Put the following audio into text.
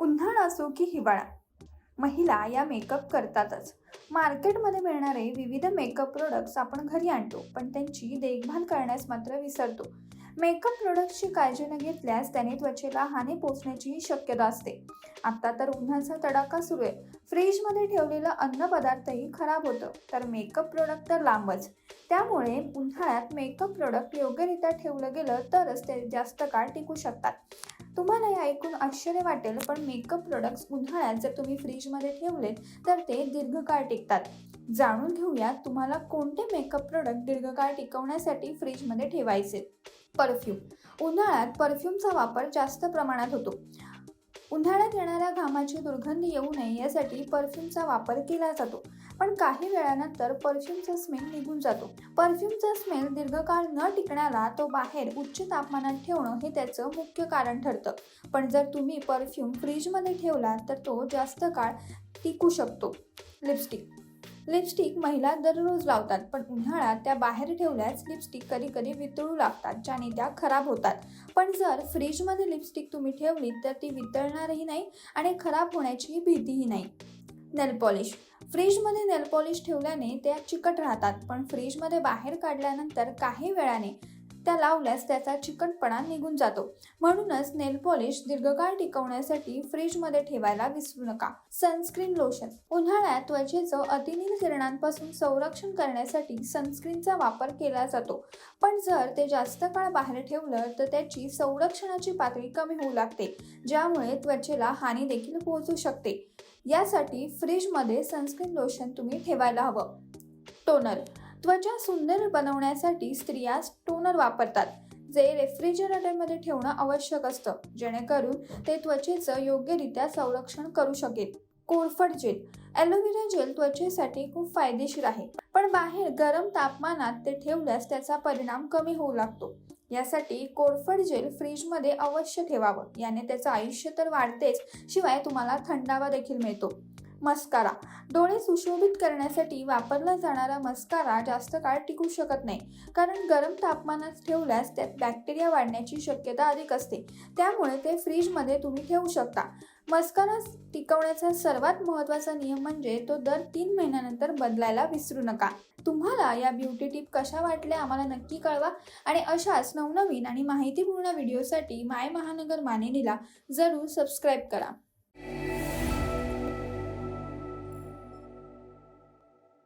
उन्हाळा असो की हिवाळा महिला या मेकअप करतातच. मार्केटमध्ये मिळणारे विविध मेकअप प्रोडक्ट्स आपण घरी आणतो पण त्यांची देखभाल करण्यास मात्र विसरतो. मेकअप प्रोडक्ट्सची काळजी न घेतल्यास त्याने त्वचेला हानी पोचण्याचीही शक्यता असते. आता तर उन्हाचा तडाखा सुरू आहे. फ्रीजमध्ये ठेवलेलं अन्नपदार्थही खराब होतं तर मेकअप प्रोडक्ट तर लांबच. त्यामुळे उन्हाळ्यात मेकअप प्रोडक्ट योग्यरित्या ठेवलं गेलं तरच ते जास्त काळ टिकू शकतात. तुम्हाला हे ऐकून आश्चर्य वाटेल पण मेकअप प्रोडक्ट्स उन्हाळ्यात जर तुम्ही फ्रीजमध्ये ठेवलेत तर ते दीर्घकाळ टिकतात. जाणून घेऊया तुम्हाला कोणते मेकअप प्रोडक्ट दीर्घकाळ टिकवण्यासाठी फ्रीजमध्ये ठेवायचे. परफ्यूम उन्हाळ्यात परफ्यूमचा वापर जास्त प्रमाणात होतो. उन्हाळ्यात येणाऱ्या घामाची दुर्गंधी येऊ नये यासाठी परफ्यूमचा वापर केला जातो. पण काही वेळानंतर परफ्यूमचा स्मेल निघून जातो. परफ्यूमचा स्मेल दीर्घकाळ न टिकण्याला तो बाहेर उच्च तापमानात ठेवणं हे त्याचं मुख्य कारण ठरतं. पण जर तुम्ही परफ्यूम फ्रीजमध्ये ठेवला तर तो जास्त काळ टिकू शकतो. लिपस्टिक लिपस्टिक महिला दररोज लावतात पण उन्हाळ्यात त्या बाहेर ठेवल्यास लिपस्टिक कधी कधी वितळू लागतात ज्याने त्या खराब होतात. पण जर फ्रीजमध्ये लिपस्टिक तुम्ही ठेवली तर ती वितळणारही नाही आणि खराब होण्याचीही भीतीही नाही. Nail polish. फ्रीजमध्ये नेल पॉलिश ठेवल्याने त्या चिकट राहतात पण फ्रीजमध्ये बाहेर काढल्यानंतर काही वेळाने त्या लावल्यास त्याचा चिकटपणा निघून जातो. म्हणूनच नेल पॉलिश दीर्घकाळ टिकवण्यासाठी फ्रीजमध्ये ठेवायला विसरू नका. Sunscreen lotion. उन्हाळ्यात त्वचेचं अतिनील किरणांपासून संरक्षण करण्यासाठी सनस्क्रीनचा वापर केला जातो. पण जर ते जास्त काळ बाहेर ठेवलं तर त्याची संरक्षणाची पातळी कमी होऊ लागते ज्यामुळे त्वचेला हानी देखील पोहोचू शकते. यासाठी फ्रीजमध्ये सनस्क्रीन लोशन तुम्ही ठेवायला हवं. टोनर त्वचा सुंदर बनवण्यासाठी स्त्रिया टोनर वापरतात जे रेफ्रिजरेटरमध्ये ठेवणं आवश्यक असतं जेणेकरून ते त्वचेचं योग्यरित्या संरक्षण करू शकेल. कोरफड जेल ॲलोवेरा जेल त्वचेसाठी खूप फायदेशीर आहे पण बाहेर गरम तापमानात ते ठेवल्यास त्याचा परिणाम कमी होऊ लागतो. यासाठी कोरफड जेल फ्रीजमध्ये अवश्य ठेवावं याने त्याचं आयुष्य तर वाढतेच शिवाय तुम्हाला थंडावा देखील मिळतो. मस्कारा. डोळे सुशोभित करण्यासाठी वापरला जाणारा मस्कारा जास्त काळ टिकू शकत नाही. कारण गरम तापमानात ठेवल्यास त्यात बॅक्टेरिया वाढण्याची शक्यता अधिक असते. त्यामुळे ते फ्रीजमध्ये तुम्ही ठेवू शकता. मस्कारा टिकवण्याचा सर्वात महत्त्वाचा नियम म्हणजे तो दर तीन महिन्यानंतर बदलायला विसरू नका. तुम्हाला या ब्युटी टिप कशा वाटल्या आम्हाला नक्की कळवा आणि अशाच नवनवीन आणि माहितीपूर्ण व्हिडिओसाठी माय महानगर मानेनीला जरूर सबस्क्राईब करा.